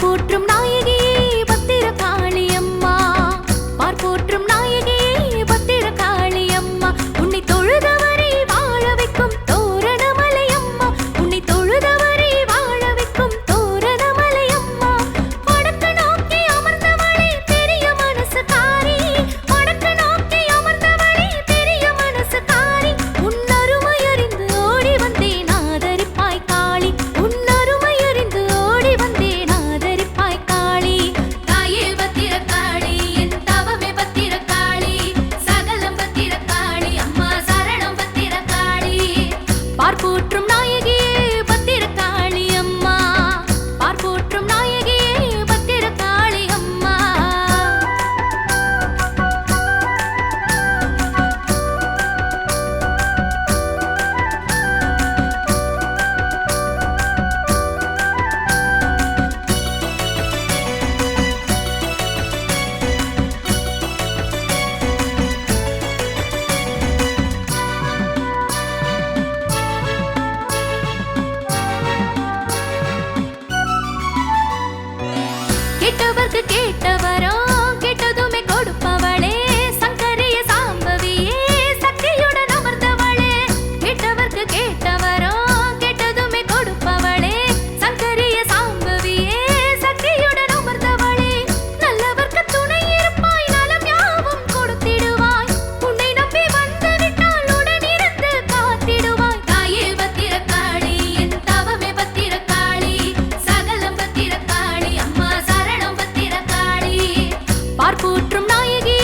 போற்றும் நாயகி பார்ப்போற்றும் நாயகியே